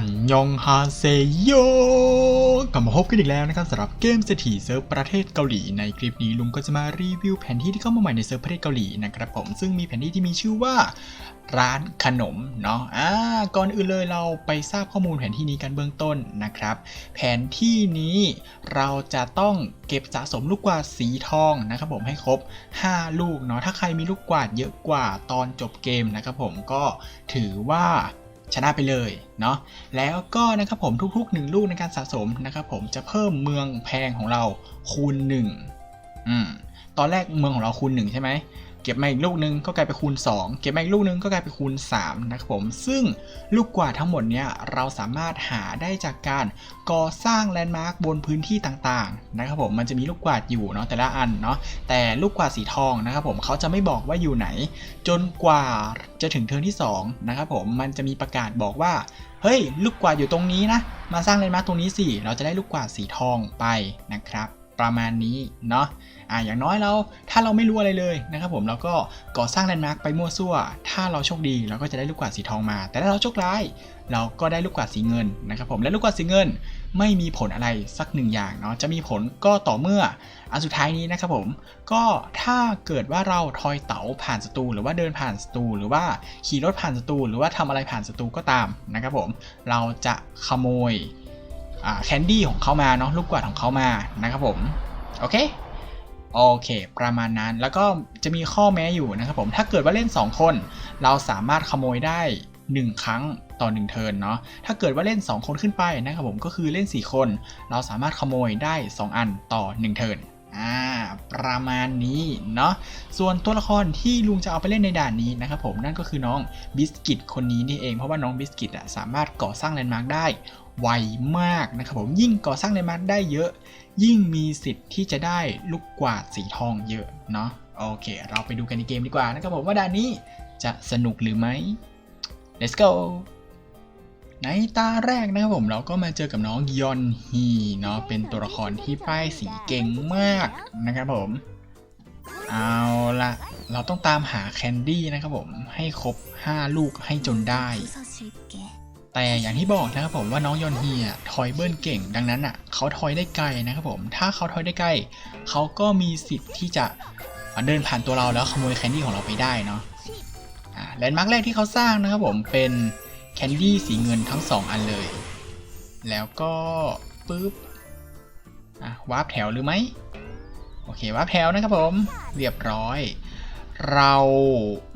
อันยองฮาเซโยกลับมาพบกันอีกแล้วนะครับสำหรับเกมเศรษฐีเซิร์ฟประเทศเกาหลีในคลิปนี้ลุงก็จะมารีวิวแผนที่ที่เข้ามาใหม่ในเซิร์ฟประเทศเกาหลีนะครับผมซึ่งมีแผนที่ที่มีชื่อว่าร้านขนมเนาะอ่าก่อนอื่นเลยเราไปทราบข้อมูลแผนที่นี้กันเบื้องต้นนะครับ แผนที่นี้เราจะต้องเก็บสะสมลูกกวาดสีทองนะครับผมให้ครบ 5 ลูกเนาะถ้าใครมีลูกกวาดเยอะกว่าตอนจบเกมนะครับผมก็ถือว่า ชนะไปเลยเนาะแล้วก็นะครับผมทุกๆ 1 ลูกในการสะสมนะครับผมจะเพิ่มเมืองแพงของเราคูณ1อืมตอนแรกเมืองของเราคูณ1ใช่ไหม เก็บมาอีกลูกนึงก็กลายเป็นคูณ 2 เก็บมาอีกลูกนึงก็กลายเป็นคูณ3นะครับผมซึ่งลูกกว่าทั้งหมดเนี้ยเราสามารถหาได้จากการก่อสร้างแลนด์มาร์คบนพื้นที่ต่างๆนะครับผมมันจะมีลูกกวาดอยู่เนาะแต่ละอันเนาะแต่ลูกกวาดสีทองนะครับผมเขาจะไม่บอกว่าอยู่ไหน จนกว่าจะถึงเทิร์นที่2นะครับผมมันจะมีประกาศบอกว่าเฮ้ย ลูกกวาดอยู่ตรงนี้นะ มาสร้างแลนด์มาร์คตรงนี้สิ เราจะได้ลูกกวาดสีทองไปนะครับ ประมาณนี้เนาะอ่าอย่างน้อยเราถ้าเราไม่รู้อะไรเลยนะครับผมเราก็ก่อสร้างแลนด์มาร์คไปมั่วซั่ว ถ้าเราโชคดีเราก็จะได้ลูกกวาดสีทองมา แต่ถ้าเราโชคร้าย เราก็ได้ลูกกวาดสีเงินนะครับผมและลูกกวาดสีเงินไม่มีผลอะไรสักหนึ่งอย่างเนาะจะมีผลก็ต่อเมื่ออันสุดท้ายนี้นะครับผมก็ถ้าเกิดว่าเราทอยเต๋าผ่านศัตรูหรือว่าเดินผ่านศัตรูหรือว่าขี่รถผ่านศัตรูหรือว่าทำอะไรผ่านศัตรูก็ตามนะครับผมเราจะขโมย แคนดี้ของเขามาเนาะลูกกวาดของเขามานะครับผมโอเคโอเค ประมาณนั้นแล้วก็จะมีข้อแม้อยู่นะครับผมถ้าเกิดว่าเล่น 2 คน เราสามารถขโมยได้ 1 ครั้งต่อ1เทิร์นเนาะถ้าเกิดว่าเล่น 2 คนขึ้นไปนะครับผมก็คือเล่น 4 คน เราสามารถขโมยได้ 2 อันต่อ1เทิร์นอ่าประมาณนี้เนาะส่วนตัวละครที่ลุงจะเอาไปเล่นในด่านนี้นะครับผมนั่นก็คือน้องบิสกิตคนนี้นี่เองเพราะว่าน้องบิสกิตอะสามารถก่อสร้างแลนด์มาร์คได้ ไวมากนะครับผมยิ่งก่อสร้างแลนด์มาร์คได้เยอะ ยิ่งมีสิทธิ์ที่จะได้ลูกกวาดสีทองเยอะเนาะโอเค เราไปดูกันในเกมดีกว่านะครับผมว่าด่านนี้จะสนุกหรือไม่ let's go ในตาแรกนะครับผมเราก็มาเจอกับน้องยอนฮีเนาะเป็นตัวละครที่ป้ายสีเก่งมากนะครับผม เอาละเราต้องตามหาแคนดี้นะครับผมให้ครบ 5 ลูกให้จนได้ แต่อย่างที่บอกนะครับผมว่าน้องยอนฮีอะทอยเบิลเก่งดังนั้นอะเขาทอยได้ไกลนะครับผมถ้าเขาทอยได้ใกล้เขาก็มีสิทธิ์ที่จะเดินผ่านตัวเราแล้วขโมยแคนดี้ของเราไปได้เนาะแลนด์มาร์กแรกที่เขาสร้างนะครับผมเป็นแคนดี้สีเงินทั้ง 2 อันเลย แล้วก็ปึ๊บวาร์ปแถวหรือไหมโอเควาร์ปแถวนะครับผมเรียบร้อย เรา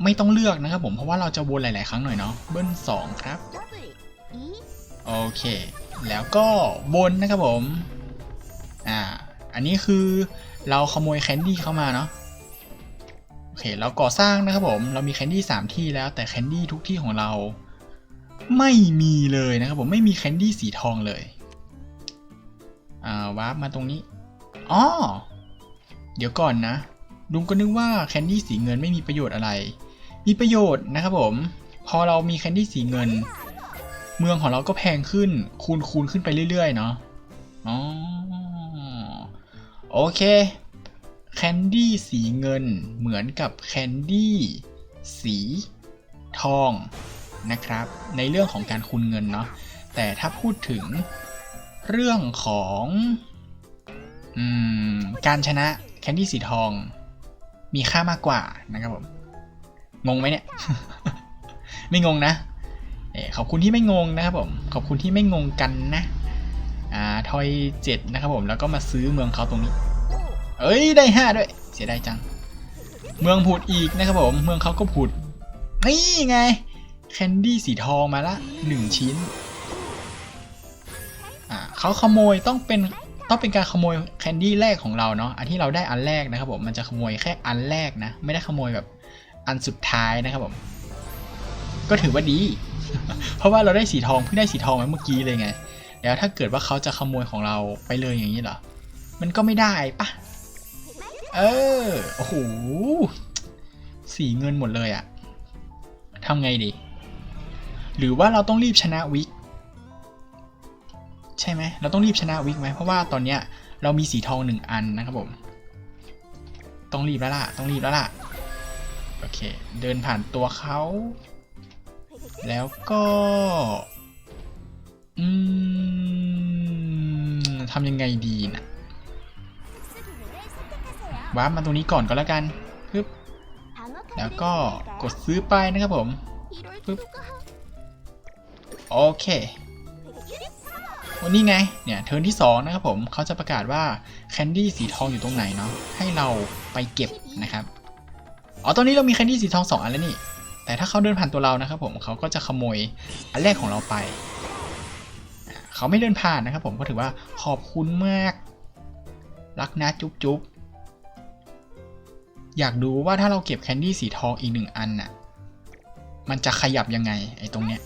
ไม่ต้องเลือกนะครับผมเพราะว่าเราจะวนหลาย ๆ ครั้งหน่อยเนาะเบิ้ลสองครับ โอเค แล้วก็บนนะครับผม อ่า อันนี้คือเราขโมยแคนดี้เข้ามาเนาะ โอเค เราก่อสร้างนะครับผม เรามีแคนดี้สามที่แล้วแต่แคนดี้ทุกที่ของเรา ไม่มีเลยนะครับผม ไม่มีแคนดี้สีทองเลย อ่าวาร์ปมาตรงนี้ อ๋อ เดี๋ยวก่อนนะ ลุงก็นึกว่าแคนดี้สีเงินไม่มีประโยชน์อะไร มีประโยชน์นะครับผม พอเรามีแคนดี้สีเงิน เมืองของเราก็แพงขึ้น คูณคูณขึ้นไปเรื่อยๆ เนาะอ๋อโอเค แคนดี้สีเงินเหมือนกับแคนดี้สีทองนะครับ ในเรื่องของการคูณเงินเนาะ แต่ถ้าพูดถึงเรื่องของอการชนะแคนดี้สีทอง มีค่ามากกว่านะครับผม งงไหมเนี่ย ไม่งงนะ ขอบคุณที่ไม่งงนะครับผมขอบคุณที่ไม่งงกันนะอ่าทอยเจ็ดนะครับผมแล้วก็มาซื้อเมืองเขาตรงนี้ เอ้ยได้ห้าด้วย เสียดายจัง เมืองผุดอีกนะครับผมเมืองเขาก็ผุดนี่ไงแคนดี้สีทองมาละหนึ่งชิ้นอ่าเขาขโมยต้องเป็นต้องเป็นการขโมยแคนดี้แรกของเราเนาะอันที่เราได้อันแรกนะครับผมมันจะขโมยแค่อันแรกนะ ไม่ได้ขโมยแบบอันสุดท้ายนะครับผมก็ถือว่าดี เพราะว่าเราได้สีทองเพิ่งได้สีทองมาเมื่อกี้เลยไง แล้วถ้าเกิดว่าเขาจะขโมยของเราไปเลยอย่างนี้เหรอ มันก็ไม่ได้ปะเออ โอ้โห สีเงินหมดเลยอะทำไงดี หรือว่าเราต้องรีบชนะวิก ใช่ไหม เราต้องรีบชนะวิกไหม เพราะว่าตอนเนี้ยเรามีสีทองหนึ่งอันนะครับผม ต้องรีบแล้วล่ะ ต้องรีบแล้วล่ะ โอเค เดินผ่านตัวเขา แล้วก็ทำยังไงดีนะวาร์ปมาตรงนี้ก่อนก็แล้วกันปึ๊บแล้วก็กดซื้อไปนะครับผมปึ๊บโอเควันนี้ไง เนี่ย เทิร์นที่ 2 นะครับผม เขาจะประกาศว่าแคนดี้สีทองอยู่ตรงไหนเนาะ ให้เราไปเก็บนะครับ อ๋อ ตอนนี้เรามีแคนดี้สีทอง 2 อันแล้วนี่ แต่ถ้าเขาเดินผ่านตัวเรานะครับผมเขาก็จะขโมยอันแรกของเราไป เขาไม่เดินผ่านนะครับผมก็ถือว่าขอบคุณมาก รักนะจุ๊บจุ๊บอยากดูว่าถ้าเราเก็บแคนดี้สีทองอีกหนึ่งอันน่ะ มันจะขยับยังไงไอ้ตรงเนี้ย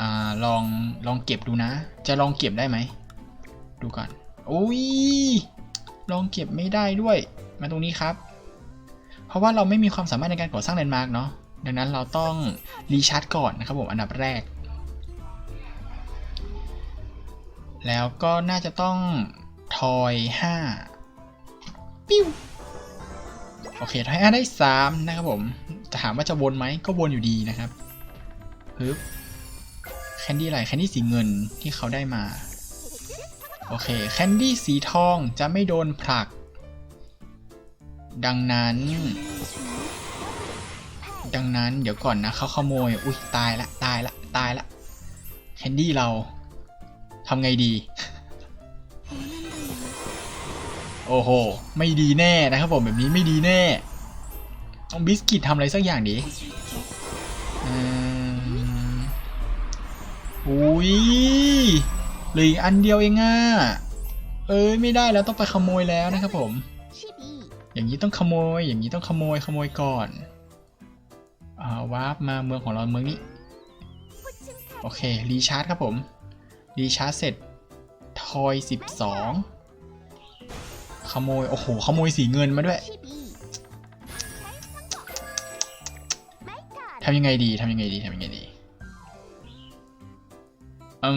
อ่าลองลองเก็บดูนะ จะลองเก็บได้ไหม ดูก่อนอุ้ย ลองเก็บไม่ได้ด้วย มาตรงนี้ครับ ราะว่าเราไม่มีความสามารถในการก่อสร้างแลนด์มาร์กเนาะดังนั้นเราต้องรีชาร์จก่อนนะครับผมอันดับแรก แล้วก็น่าจะต้องทอย5ปิ้วโอเคทอย5ได้ 3 นะครับผมจะถามว่าจะวนไหมก็วนอยู่ดีนะครับปึ๊บแคนดี้อะไรแคนดี้สีเงินที่เขาได้มา โอเคแคนดี้สีทองจะไม่โดนผลัก ดังนั้น ดังนั้นเดี๋ยวก่อนนะเขาขโมย อุ้ยตายละตายละตายละแคนดี้เราทำไงดี โอ้โห ไม่ดีแน่นะครับผมแบบนี้ไม่ดีแน่ต้องบิสกิตทำอะไรสักอย่างดิอืมอุ้ยเหลืออันเดียวเองอะ เอ้ยไม่ได้แล้วต้องไปขโมยแล้วนะครับผม อย่างนี้ต้องขโมย อย่างนี้ต้องขโมยขโมยก่อนอ่าวาร์ปมาเมืองของเราเมืองนี้ โอเค รีชาร์จครับผม รีชาร์จเสร็จ ทอย 12 ขโมย โอ้โห ขโมยสีเงินมาด้วยทำยังไงดีทำยังไงดีทำยังไงดีอื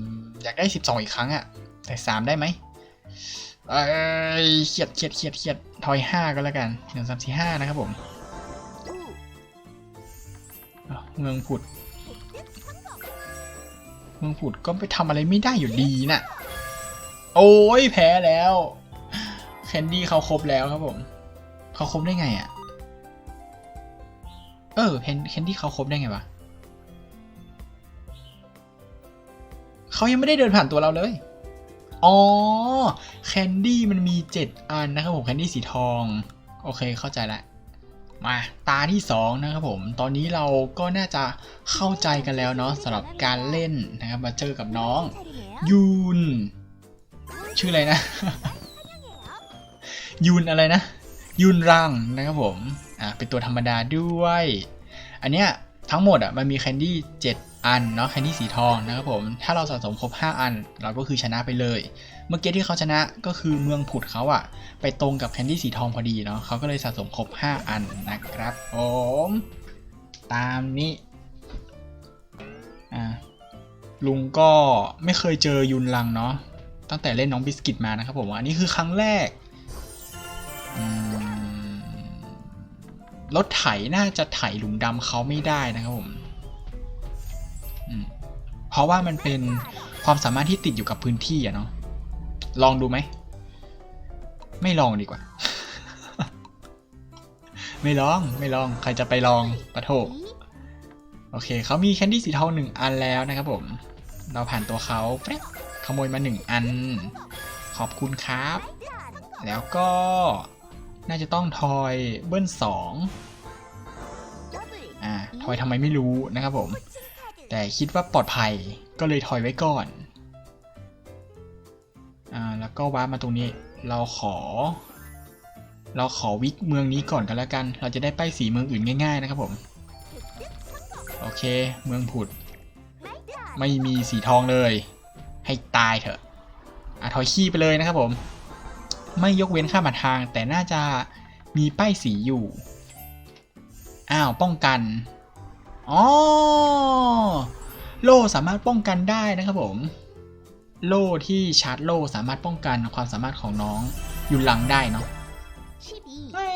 มอยากได้ 12 อีกครั้งอะ แต่สามได้ไหมเอ้ยเครียดเครียดเครียดเครียดทอยห้าก็แล้วกันหนึ่งสามสี่ห้านะครับผมเมืองผุด เมืองผุดก็ไปทำอะไรไม่ได้อยู่ดีน่ะ โอ้ยแพ้แล้ว แคนดี้เขาครบแล้วครับผม เขาครบได้ไงอะ่ะ เออแคนแคนดี้เขาครบได้ไงวะเขายังไม่ได้เดินผ่านตัวเราเลย อ๋อ แคนดี้มันมี 7 อันนะครับผมแคนดี้สีทอง โอเคเข้าใจละ มาตาที่2นะครับผม ตอนนี้เราก็น่าจะเข้าใจกันแล้วเนาะสำหรับการเล่นนะครับมาเจอกับน้องยูน ชื่ออะไรนะ ยูนอะไรนะ ยูนรังนะครับผม อ่าเป็นตัวธรรมดาด้วย อันเนี้ยทั้งหมดอะมันมีแคนดี้7 อันเนาะแคนดี้สีทองนะครับผม ถ้าเราสะสมครบ 5 อัน เราก็คือชนะไปเลย เมื่อกี้ที่เขาชนะก็คือเมืองผุดเขาอะไปตรงกับแคนดี้สีทองพอดีเนาะเขาก็เลยสะสมครบ 5 อันนะครับผมตามนี้อ่าลุงก็ไม่เคยเจอยุนลังเนาะตั้งแต่เล่นน้องบิสกิตมานะครับผมอันนี้คือครั้งแรกรถไถน่าจะไถหลุมดำเขาไม่ได้นะครับผม เพราะว่ามันเป็นความสามารถที่ติดอยู่กับพื้นที่อะเนาะลองดูไหม ไม่ลองดีกว่า ไม่ลองไม่ลองใครจะไปลองปะโถโอเคเขามีแคนดี้สีเทาหนึ่งอันแล้วนะครับผม เราผ่านตัวเขาแขโมยมาหนึ่งอัน ขอบคุณครับ แล้วก็น่าจะต้องทอยเบิ้ลสองอ่าทอยทำไมไม่รู้นะครับผม แต่คิดว่าปลอดภัยก็เลยถอยไว้ก่อน อ่า แล้วก็วาร์ปมาตรงนี้ เราขอ เราขอวิกเมืองนี้ก่อนกันแล้วกัน เราจะได้ไปสีเมืองอื่นง่าย ๆ นะครับผม โอเค เมืองผุด ไม่มีสีทองเลย ให้ตายเถอะ อะถอยขี้ไปเลยนะครับผม ไม่ยกเว้นค่ามาทางแต่น่าจะมีป้ายสีอยู่ อ้าว ป้องกัน อ๋อ โล่สามารถป้องกันได้นะครับผม โล่ที่ชาร์จโล่สามารถป้องกันความสามารถของน้องยุนลังได้เนาะ 12. แม่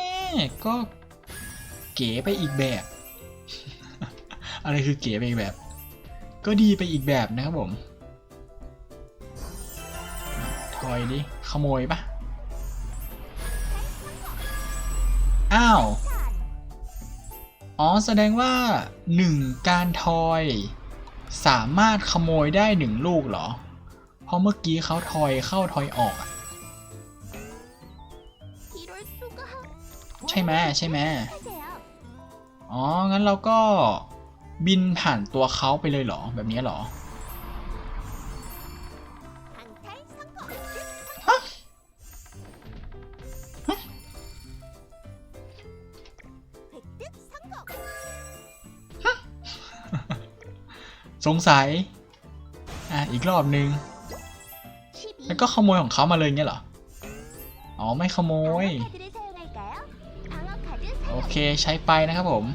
ก็เก๋ไปอีกแบบ อะไรคือเก๋ไปอีกแบบ ก็ดีไปอีกแบบนะครับผมทอยดิ ขโมยปะอ้าว อ๋อ แสดงว่า 1 การทอย สามารถขโมยได้ 1 ลูกเหรอ เพราะเมื่อกี้เขาทอยเข้าทอยออก ใช่ไหมใช่ไหมอ๋อ งั้นเราก็บินผ่านตัวเขาไปเลยเหรอ แบบนี้เหรอ สงสัย อะ อีกรอบนึง แล้วก็ขโมยของเขามาเลยเงี้ยเหรอ อ๋อ ไม่ขโมย โอเค ใช้ไปนะครับผม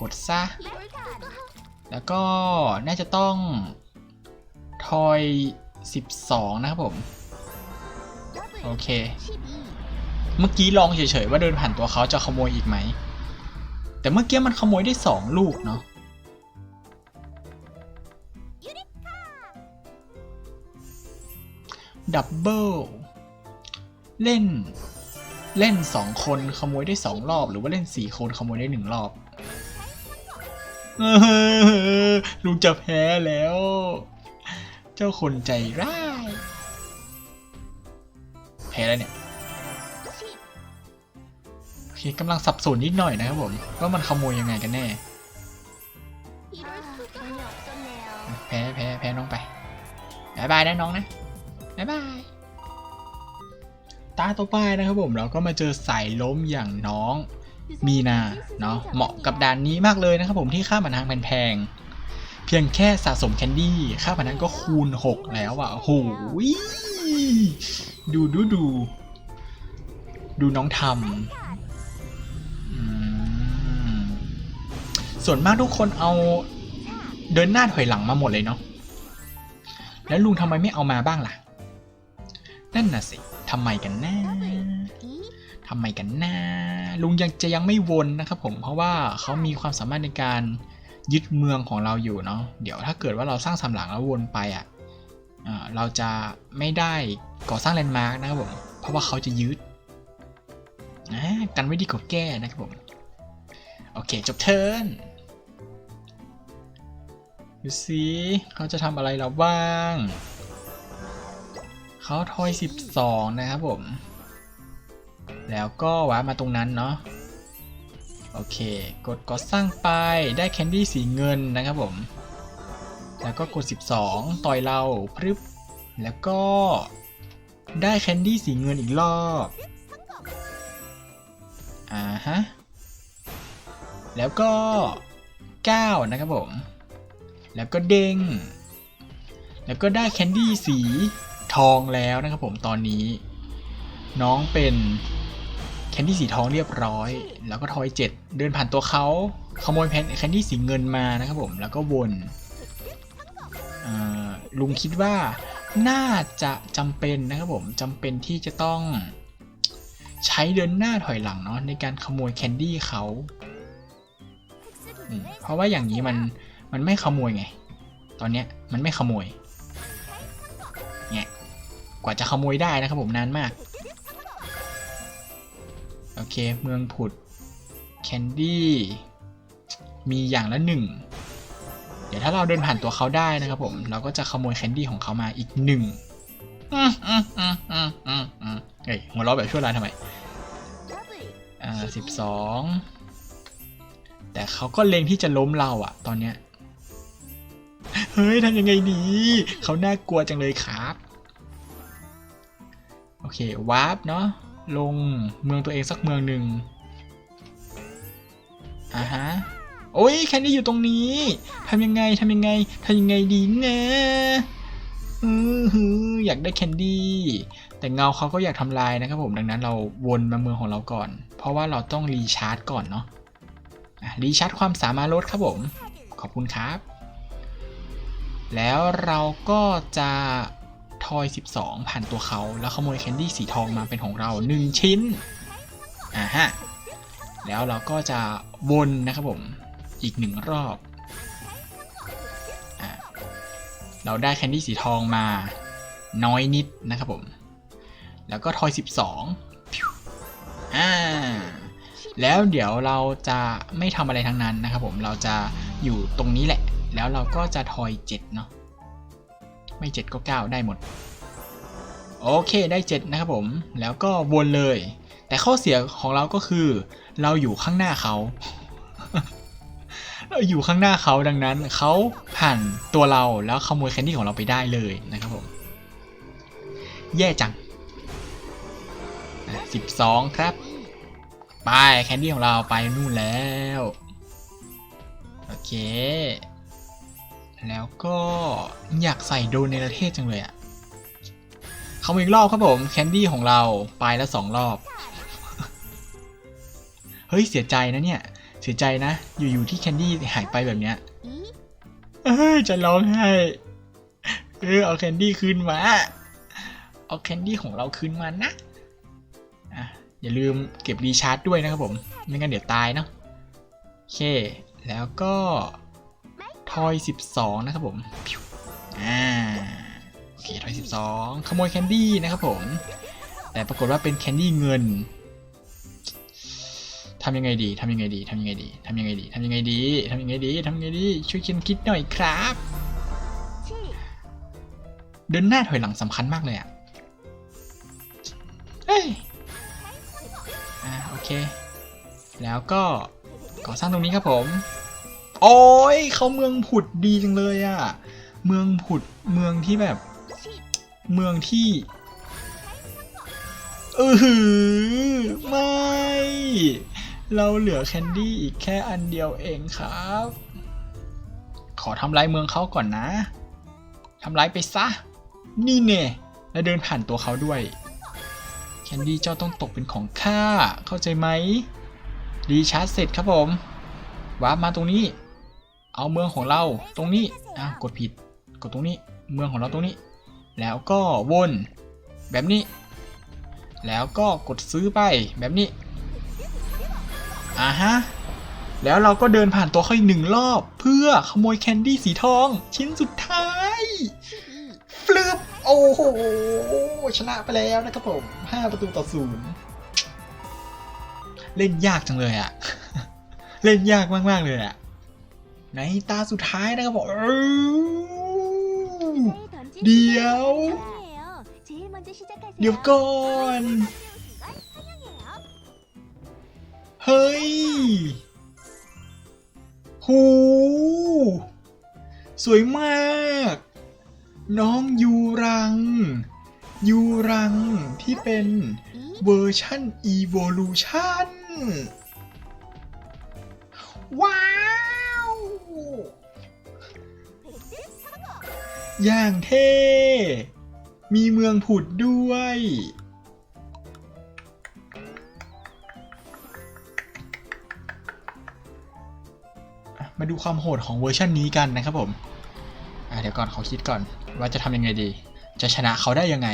กดซะ แล้วก็น่าจะต้อง ทอย 12 นะครับผม โอเค เมื่อกี้ลองเฉยๆว่าเดินผ่านตัวเขาจะขโมยอีกไหม แต่เมื่อกี้มันขโมยได้ 2 ลูกเนาะ ดับเบิลเล่น เล่นสองคนขโมยได้สองรอบ หรือว่าเล่นสี่คนขโมยได้หนึ่งรอบลุงจะแพ้แล้ว เจ้าคนใจร้าย แพ้แล้วเนี่ย โอเคกำลังสับสนนิดหน่อยนะครับผม ว่ามันขโมยยังไงกันแน่ แพ้แพ้แพ้น้องไปบายบายนะน้องนะ บายบายตาต่อไปนะครับผมเราก็มาเจอสายล้มอย่างน้องมีนาเนาะเหมาะกับด่านนี้มากเลยนะครับผมที่ค่าผ่านทางแพงๆเพียงแค่สะสมแคนดี้ค่าผ่านทางก็คูณ 6 แล้วอะโอ้โหยดูดูดู ดูน้องทำอืมส่วนมากทุกคนเอาเดินหน้าถอยหลังมาหมดเลยเนาะแล้วลุงทำไมไม่เอามาบ้างล่ะ นั่นน่ะสิทำไมกันแนะ2ทำไมกันแนะลุงยังจะยังไม่วนนะครับผมเพราะว่าเขามีความสามารถในการยึดเมืองของเราอยู่เนาะเดี๋ยวถ้าเกิดว่าเราสร้างสามหลังแล้ววนไปอะอ่าเราจะไม่ได้ก่อสร้างแลนด์มาร์กนะครับผมเพราะว่าเขาจะยึดอ่ากันไว้ดีกว่าแก้นะครับผมโอเคจบเทิร์นดูสิเขาจะทำอะไรเราบ้าง เขาทอย 12 นะครับผม แล้วก็วาร์ปมาตรงนั้นเนาะ โอเค กดก่อสร้างไป ได้แคนดี้สีเงินนะครับผม แล้วก็กด 12 ต่อยเราพรึบ แล้วก็ได้แคนดี้สีเงินอีกรอบ อ่าฮะ แล้วก็ 9 นะครับผม แล้วก็เด้ง แล้วก็ได้แคนดี้สี ทองแล้วนะครับผมตอนนี้ น้องเป็นแคนดี้สีทองเรียบร้อย แล้วก็ทอยเจ็ดเดินผ่านตัวเขาขโมยแพนแคนดี้สีเงินมานะครับผมแล้วก็วนลุงคิดว่าน่าจะจำเป็นนะครับผมจำเป็นที่จะต้องใช้เดินหน้าถอยหลังเนาะในการขโมยแคนดี้เขาเพราะว่าอย่างนี้มันมันไม่ขโมยไง ตอนเนี้ยมันไม่ขโมย กว่าจะขโมยได้นะครับผมนานมาก โอเค เมืองผุด แคนดี้ มีอย่างละหนึ่ง เดี๋ยวถ้าเราเดินผ่านตัวเขาได้นะครับผม เราก็จะขโมยแคนดี้ของเขามาอีกหนึ่งอืมอืมอืมอืมอืมอืมเฮ้ยหัวเราะแบบชั่วร้ายทำไม อ่าสิบสองแต่เขาก็เล็งที่จะล้มเราอะตอนเนี้ย เฮ้ยทำยังไงดี เขาน่ากลัวจังเลยครับ โอเควาร์ปเนาะลงเมืองตัวเองสักเมืองหนึ่งอ่าฮะโอ้ยแคนดี้อยู่ตรงนี้ทำยังไงทำยังไงทำยังไงดีนะอือหืออยากได้แคนดี้แต่เงาเขาก็อยากทำลายนะครับผมดังนั้นเราวนมาเมืองของเราก่อน เพราะว่าเราต้องรีชาร์จก่อนเนาะะรีชาร์จความสามารถลดครับผม ขอบคุณครับ แล้วเราก็จะ ทอย 12 ผ่านตัวเขาแล้วขโมยแคนดี้สีทองมาเป็นของเรา 1 ชิ้นอ่าฮะแล้วเราก็จะวนนะครับผมอีกหนึ่งรอบอเราได้แคนดี้สีทองมาน้อยนิดนะครับผม แล้วก็ทอย 12อ่าแล้วเดี๋ยวเราจะไม่ทำอะไรทั้งนั้นนะครับผมเราจะอยู่ตรงนี้แหละ แล้วเราก็จะทอย 7 เนาะ ไม่7ก็9ได้หมด โอเคได้ 7 นะครับผม แล้วก็วนเลย แต่ข้อเสียของเราก็คือ เราอยู่ข้างหน้าเขา เราอยู่ข้างหน้าเขาดังนั้นเขาผ่านตัวเราแล้วขโมยแคนดี้ของเราไปได้เลยนะครับผม แย่จังสิบสองครับ ไปแคนดี้ของเราไปนู่นแล้ว โอเค แล้วก็อยากใส่โดนในประเทศจังเลยอะเขามาอีกรอบครับผมแคนดี้ของเราไปแล้วสองรอบ เฮ้ยเสียใจนะเนี่ย เสียใจนะ อยู่ๆที่แคนดี้หายไปแบบเนี้ย，เอ้ยจะร้องไห้เออเอาแคนดี้คืนมา เอาแคนดี้ของเราคืนมานะอะอย่าลืมเก็บรีชาร์จด้วยนะครับผม ไม่งั้นเดี๋ยวตายเนาะโอเค แล้วก็ ทอย 12 นะครับผมอ่าโอเคทอย 12 ขโมยแคนดี้นะครับผม แต่ปรากฏว่าเป็นแคนดี้เงินทำยังไงดีทำยังไงดีทำยังไงดีทำยังไงดีทำยังไงดีทำยังไงดีทำยังไงดี ช่วยคิดคิดหน่อยครับ，เดินหน้าถอยหลังสำคัญมากเลยอะเอ้ยอ่าโอเค แล้วก็ก่อสร้างตรงนี้ครับผม โอ้ยเขาเมืองผุดดีจังเลยอะเมืองผุดเมืองที่แบบ，เมืองที่เออหือไม่ เราเหลือแคนดี้อีกแค่อันเดียวเองครับ ขอทำลายเมืองเขาก่อนนะทำลายไปซะ นี่เน่และเดินผ่านตัวเขาด้วย แคนดี้เจ้าต้องตกเป็นของข้าเข้าใจไหมรีชาร์จเสร็จครับผมวาร์ปมาตรงนี้ เอาเมืองของเราตรงนี้อะกดผิด กดตรงนี้ เมืองของเราตรงนี้ แล้วก็วนแบบนี้ แล้วก็กดซื้อไปแบบนี้อ่าฮะ แล้วเราก็เดินผ่านตัวเขาอีกหนึ่งรอบ เพื่อขโมยแคนดี้สีทอง ชิ้นสุดท้าย，ฟลึบโอ้โห ชนะไปแล้วนะครับผม5ประตูต่อศูนย์เล่นยากจังเลยอะ เล่นยากมาก ๆ เลยอะ ในตาสุดท้ายนะครับผมเดี๋ยว เดี๋ยวก่อน เฮ้ย หู สวยมาก น้องยูรัง ยูรังที่เป็นเวอร์ชั่นอีวิลูชันว้า อย่างเท่ มีเมืองผุดด้วย มาดูความโหดของเวอร์ชันนี้กันนะครับผมเดี๋ยวก่อนเขาคิดก่อนว่าจะทำยังไงดี จะชนะเขาได้ยังไง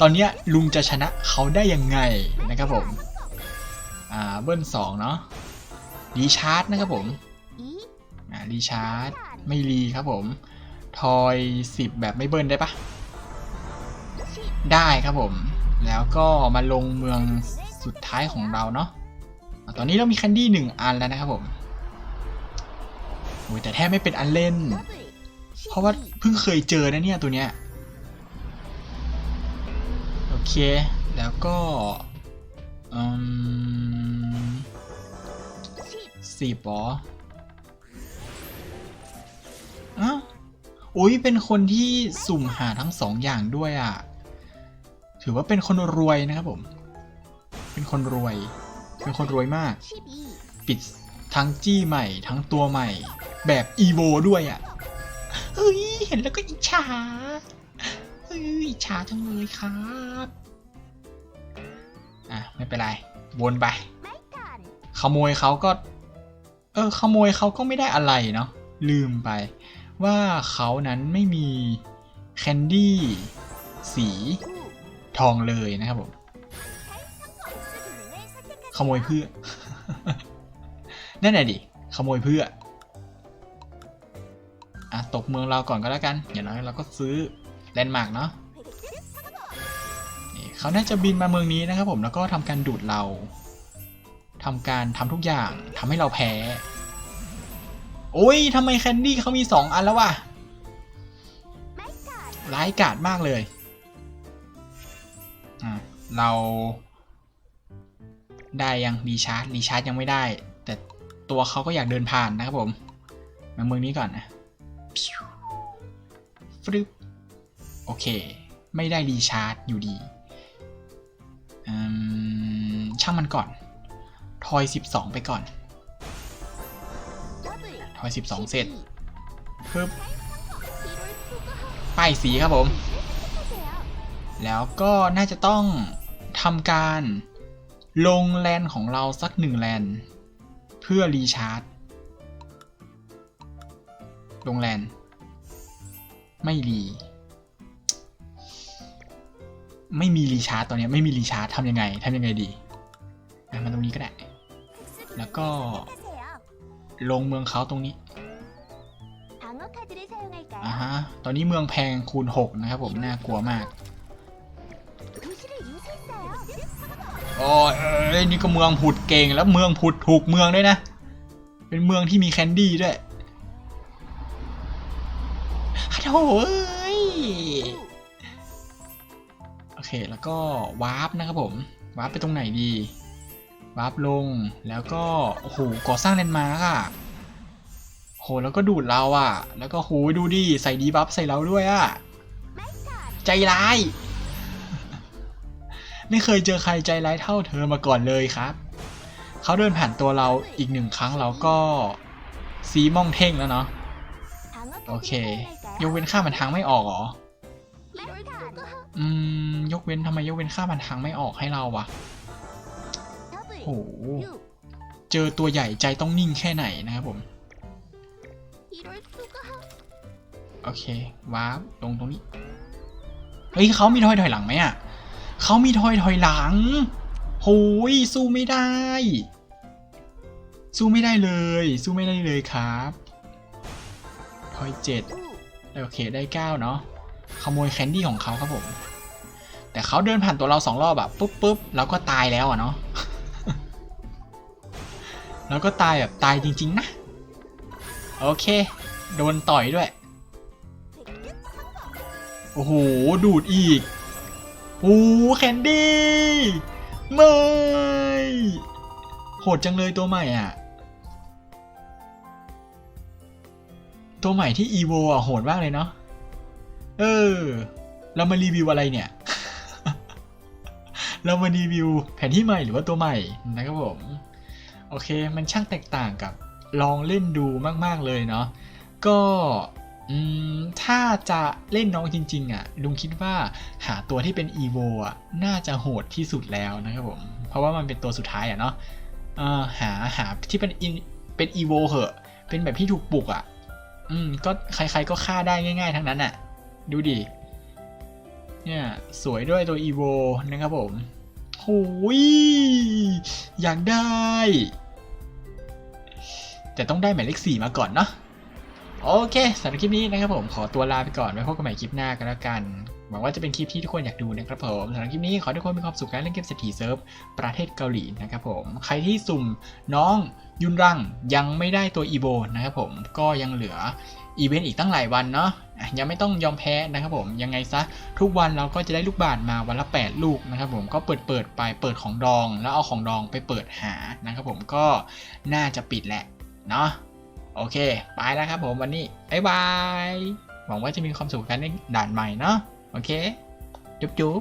ตอนนี้ลุงจะชนะเขาได้ยังไงนะครับผม อ่าเบิ้ลสองเนาะรีชาร์จนะครับผม,อ่ารีชาร์จ ไม่รีครับผม ทอย 10 แบบไม่เบิ้ลได้ปะได้ครับผม แล้วก็มาลงเมืองสุดท้ายของเราเนาะตอนนี้เรามีคันดี้หนึ่งอันแล้วนะครับผมโอ้ยแต่แทบไม่เป็นอันเล่น เพราะว่าเพิ่งเคยเจอนะเนี่ยตัวเนี้ย โอเค แล้วก็อืมสิบอ๋อ อุ้ยเป็นคนที่สุ่มหาทั้งสองอย่างด้วยอะ ถือว่าเป็นคนรวยนะครับผม เป็นคนรวย เป็นคนรวยมาก ปิดทั้งจี้ใหม่ ทั้งตัวใหม่ แบบอีโวด้วยอะ เฮ้ย เห็นแล้วก็อิจฉา เฮ้ย อิจฉาจังเลยครับ อะ ไม่เป็นไร วนไป,ขโมยเขาก็ เออ ขโมยเขาก็ไม่ได้อะไรเนาะ ลืมไป ว่าเขานั้นไม่มีแคนดี้สีทองเลยนะครับผม ขโมยเพื่อ นั่นแหละดิ ขโมยเพื่ออะตกเมืองเราก่อนก็แล้วกัน อย่างน้อยเราก็ซื้อแลนด์มาร์กเนาะเขาน่าจะบินมาเมืองนี้นะครับผมแล้วก็ทำการดูดเราทำการทำทุกอย่างทำให้เราแพ้ โอ้ยทำไมแคนดี้เขามีสองอันแล้ววะร้ายกาจมากเลย อะ เรา ได้ยังรีชาร์จรีชาร์จยังไม่ได้ แต่ตัวเขาก็อยากเดินผ่านนะครับผม มาเมืองนี้ก่อนนะฟรึบโอเค ไม่ได้รีชาร์จอยู่ดีอืมช่างมันก่อน ทอย 12 ไปก่อน ทอย12เสร็จปึ๊บป้ายสีครับผม แล้วก็น่าจะต้องทำการลงแลนของเราสักหนึ่งแลนเพื่อรีชาร์จ ลงแลนไม่รี ไม่มีรีชาร์จตอนนี้ไม่มีรีชาร์จทำยังไงทำยังไงดีอะมาตรงนี้ก็ได้ แล้วก็ ลงเมืองเขาตรงนี้อ่าฮะตอนนี้เมืองแพงคูณ 6 นะครับผม น่ากลัวมากโอ้ยเอ้ยนี่ก็เมืองผุดเก่งแล้วเมืองผุดถูกเมืองด้วยนะ เป็นเมืองที่มีแคนดี้ด้วยฮัโถเอ้ยโอเคแล้วก็วาร์ปนะครับผมวาร์ปไปตรงไหนดี วาร์ปลงแล้วก็โอ้โหก่อสร้างแลนด์มาร์กอะโหแล้วก็ดูดเราอะแล้วก็โหดูดิใส่ดีบัฟใส่เราด้วยอะใจร้าย ไม่เคยเจอใครใจร้ายเท่าเธอมาก่อนเลยครับเขาเดินผ่านตัวเราอีกหนึ่งครั้งเราก็ซีมองเท่งแล้วเนาะโอเค ยกเว้นข้ามันทางไม่ออกหรออืมยกเว้นทำไมยกเว้นข้ามมันทางไม่ออกให้เราวะ โห เจอตัวใหญ่ใจต้องนิ่งแค่ไหนนะครับผม โอเค วาร์ปลงตรงนี้ เฮ้ยเขามีทอยถอยหลังไหมอะเขามีทอยถอยหลังโหยสู้ไม่ได้ สู้ไม่ได้เลย สู้ไม่ได้เลยครับทอยเจ็ดโอเคได้เก้าเนาะขโมยแคนดี้ของเขาครับผม แต่เขาเดินผ่านตัวเราสองรอบแบบปุ๊บปุ๊บเราก็ตายแล้วอะเนาะ แล้วก็ตายแบบตายจริง ๆ นะ โอเค โดนต่อยด้วย โอ้โห ดูดอีกโอ้แคนดี้ไม่โหดจังเลยตัวใหม่อะ ตัวใหม่ที่ EVO อะโหดมากเลยเนาะเออ เรามารีวิวอะไรเนี่ย เรามารีวิวแผนที่ใหม่หรือว่าตัวใหม่นะครับผม โอเค มันช่างแตกต่างกับลองเล่นดูมาก ๆ เลยเนาะ ก็ถ้าจะเล่นน้องจริง ๆ อะ ลุงคิดว่าหาตัวที่เป็น EVO อะ น่าจะโหดที่สุดแล้วนะครับผม เพราะว่ามันเป็นตัวสุดท้ายอะเนาะหาหาที่เป็น in- เป็น EVO เหอะ เป็นแบบที่ถูกปลุกอะ อืม ก็ใคร ๆ ก็ฆ่าได้ง่าย ๆ ทั้งนั้นอะ ดูดิ เนี่ย สวยด้วยตัว EVO นะครับผมโอ้ยอยากได้ แต่ต้องได้หมายเลขสี่มาก่อนเนาะโอเคสำหรับคลิปนี้นะครับผมขอตัวลาไปก่อนไว้พบกันใหม่คลิปหน้ากันแล้วกัน หวังว่าจะเป็นคลิปที่ทุกคนอยากดูนะครับผมสำหรับคลิปนี้ขอทุกคนมีความสุขการเล่นเกมเศรษฐีเซิร์ฟประเทศเกาหลีนะครับผมใครที่สุ่มน้องยุนรังยังไม่ได้ตัวอีโบนะครับผมก็ยังเหลืออีเวนต์อีกตั้งหลายวันเนาะยังไม่ต้องยอมแพ้นะครับผมยังไงซะทุกวันเราก็จะได้ลูกบาศก์มาวันละ 8 ลูกนะครับผมก็เปิดเปิดไปเปิดของดอง แล้วเอาของดองไปเปิดหานะครับผมก็น่าจะปิดแหละ เนาะโอเค ไปแล้วครับผมวันนี้บ๊ายบาย หวังว่าจะมีความสุขกันในด่านใหม่เนาะโอเค จุ๊บจุ๊บ